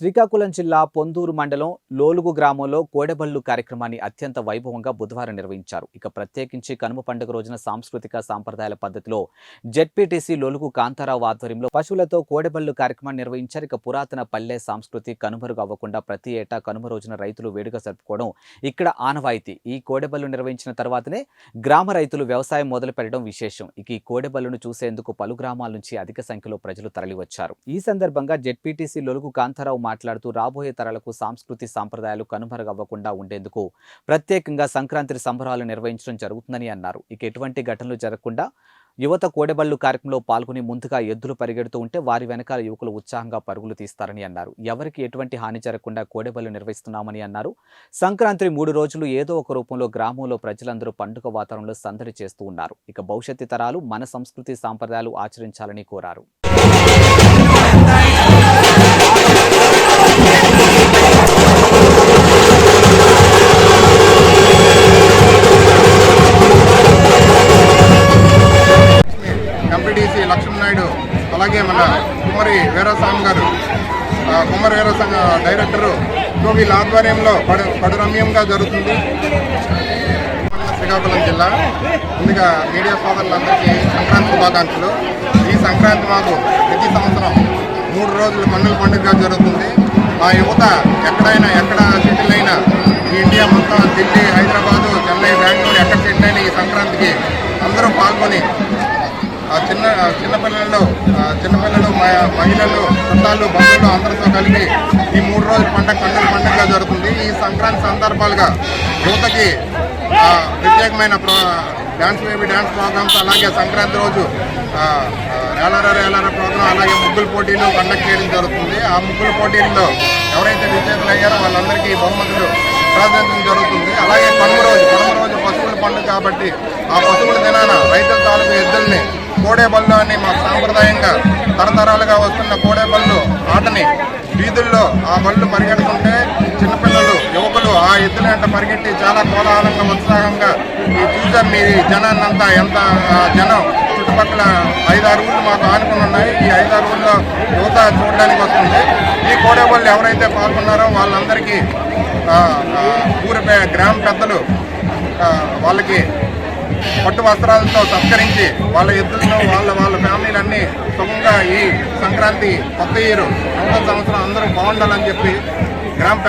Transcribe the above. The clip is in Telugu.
శ్రీకాకుళం జిల్లా పొందూరు మండలం లోలుగు గ్రామంలో కోడెబళ్ళు కార్యక్రమాన్ని అత్యంత వైభవంగా బుధవారం నిర్వహించారు. ఇక ప్రత్యేకించి కనుమ పండుగ రోజున సాంస్కృతిక సాంప్రదాయాల పద్ధతిలో జెడ్పీటీసీ లోలుగు కాంతారావు ఆధ్వర్యంలో పశువులతో కోడెబళ్ళు కార్యక్రమాన్ని నిర్వహించారు. ఇక పురాతన పల్లె సంస్కృతి కనుమరుగు అవ్వకుండా ప్రతి ఏటా కనుమ రోజున రైతులు వేడుక జరుపుకోవడం ఇక్కడ ఆనవాయితీ. ఈ కోడెబళ్ళు నిర్వహించిన తర్వాతనే గ్రామ రైతులు వ్యవసాయం మొదలు పెట్టడం విశేషం. ఇక ఈ కోడెబళ్ళను చూసేందుకు పలు గ్రామాల నుంచి అధిక సంఖ్యలో ప్రజలు తరలివచ్చారు. ఈ సందర్భంగా జెడ్పీటీసీ లొలుగు కాంతారావు మాట్లాడుతూ రాబోయే తరాలకు సాంస్కృతి సాంప్రదాయాలు కనుమరుగవ్వకుండా ఉండేందుకు ప్రత్యేకంగా సంక్రాంతి సంబరాలు నిర్వహించడం జరుగుతుందని అన్నారు. ఇక ఎటువంటి ఘటనలు జరగకుండా యువత కోడెబళ్ళు కార్యక్రమంలో పాల్గొని ముందుగా ఎద్దులు పరిగెడుతూ ఉంటే వారి వెనకాల యువకులు ఉత్సాహంగా పరుగులు తీస్తారని అన్నారు. ఎవరికి ఎటువంటి హాని జరగకుండా కోడెబళ్ళు నిర్వహిస్తున్నామని అన్నారు. సంక్రాంతి మూడు రోజులు ఏదో ఒక రూపంలో గ్రామంలో ప్రజలందరూ పండుగ వాతావరణంలో సందడి చేస్తూ ఉన్నారు. ఇక భవిష్యత్తు తరాలు మన సంస్కృతి సాంప్రదాయాలు ఆచరించాలని కోరారు. అలాగే మన కుమ్మరి గారు. ఆ, కుమ్మరి వీరస్వామి డైరెక్టరు సో వీళ్ళ ఆధ్వర్యంలో పడు పడురమ్యంగా జరుగుతుంది. శ్రీకాకుళం జిల్లా. ముందుగా మీడియా సోదరులందరికీ సంక్రాంతి శుభాకాంక్షలు. ఈ సంక్రాంతి మాకు ప్రతి సంవత్సరం మూడు రోజులు పండుగ పండుగగా జరుగుతుంది. మా యువత ఎక్కడైనా ఎక్కడ సిటీలైనా ఈ ఇండియా మొత్తం ఢిల్లీ హైదరాబాద్ చిన్న చిన్నపిల్లలు చిన్నపిల్లలు మహిళలు చుట్టాలు బంధువులు అందరితో కలిపి ఈ మూడు రోజుల పండగ పండుగ పండుగగా జరుగుతుంది. ఈ సంక్రాంతి సందర్భాలుగా యువతకి ప్రత్యేకమైన pro dance baby dance programs అలాగే సంక్రాంతి రోజు ఆ, రేలారా రేలారా ప్రోగ్రాం అలాగే ముగ్గుల పోటీలు కండక్ట్ చేయడం జరుగుతుంది. ఆ ముగ్గుల పోటీల్లో ఎవరైతే విజేతలు అయ్యారో వాళ్ళందరికీ బహుమతులు ప్రాధాన్యత జరుగుతుంది. అలాగే కనుమ రోజు కాబట్టి ఆ పశువుల దినాన రైతుల తాలూకు ఎద్దుల్ని కోడేబళ్ళు అని మా సాంప్రదాయంగా తరతరాలుగా వస్తున్న కోడేబళ్ళు ఆటని వీధుల్లో ఆ బళ్ళు పరిగెడుతుంటే చిన్నపిల్లలు యువకులు ఆ ఎద్దుల వెంట పరిగెట్టి చాలా కోలాహలంగా ఉత్సాహంగా ఈ చూసాం మీ జనాన్నంతా ఎంత జనం చుట్టుపక్కల ఐదారు ఊళ్ళు మాకు ఆనుకుని ఉన్నాయి. ఈ ఐదారు ఊళ్ళో యువత చూడడానికి వస్తుంది. ఈ కోడేబళ్ళు ఎవరైతే పాల్గొన్నారో వాళ్ళందరికీ ఊరి పే- గ్రామ పెద్దలు వాళ్ళకి పట్టు వస్త్రాలతో సత్కరించి వాళ్ళ ఎద్దులను వాళ్ళ వాళ్ళ ఫ్యామిలీలన్నీ సుఖంగా ఈ సంక్రాంతి కొత్త ఇయర్ నూతన సంవత్సరం అందరూ బాగుండాలని చెప్పి గ్రామ